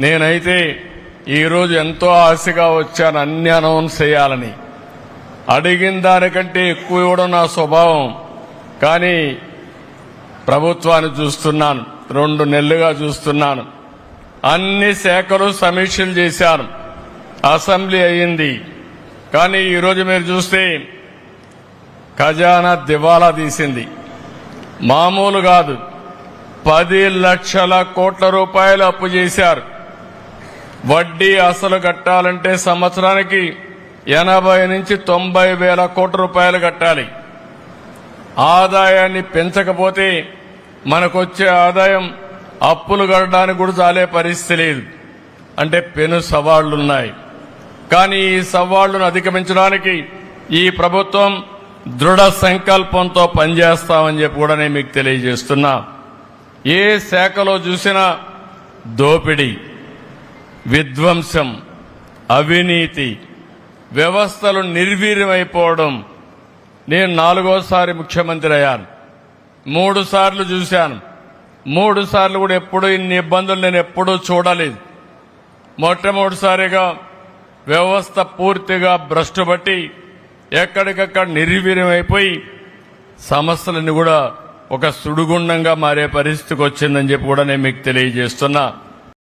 నేనైతే ఈరోజు ఎంతో ఆశగా వచ్చాను అన్ని అనౌన్స్ చేయాలని. అడిగిన దానికంటే ఎక్కువ ఇవ్వడం నా స్వభావం. కానీ ప్రభుత్వాన్ని చూస్తున్నాను. రెండు నెలలుగా చూస్తున్నాను. అన్ని శాఖలు సమీక్షలు చేశాను. అసెంబ్లీ అయ్యింది. కానీ ఈరోజు మీరు చూస్తే ఖజానా దివాలా తీసింది. మామూలు కాదు. పది లక్షల కోట్ల రూపాయలు అప్పు చేశారు. వడ్డీ అసలు కట్టాలంటే సంవత్సరానికి ఎనభై నుంచి తొంభై వేల కోట్ల రూపాయలు కట్టాలి. ఆదాయాన్ని పెంచకపోతే మనకొచ్చే ఆదాయం అప్పులు కట్టడానికి కూడా చాలే పరిస్థితి లేదు. అంటే పెను సవాళ్ళున్నాయి కానీ ఈ సవాళ్ళను అధిగమించడానికి ఈ ప్రభుత్వం దృఢ సంకల్పంతో పనిచేస్తామని చెప్పి కూడా నేను మీకు తెలియజేస్తున్నా. ఏ శాఖలో చూసినా దోపిడీ. విధ్వంసం అవినీతి వ్యవస్థలు నిర్వీర్యమైపోవడం నేను నాలుగోసారి ముఖ్యమంత్రి అయ్యాను. మూడు సార్లు చూశాను. మూడు సార్లు కూడా ఎప్పుడూ ఇన్ని ఇబ్బందులు నేను ఎప్పుడూ చూడలేదు. మొట్టమొదటిసారిగా వ్యవస్థ పూర్తిగా భ్రష్టుపట్టి ఎక్కడికక్కడ నిర్వీర్యమైపోయి సమస్యలను కూడా ఒక సుడుగుండంగా మారే పరిస్థితికి వచ్చిందని చెప్పి కూడా నేను మీకు తెలియజేస్తున్నా.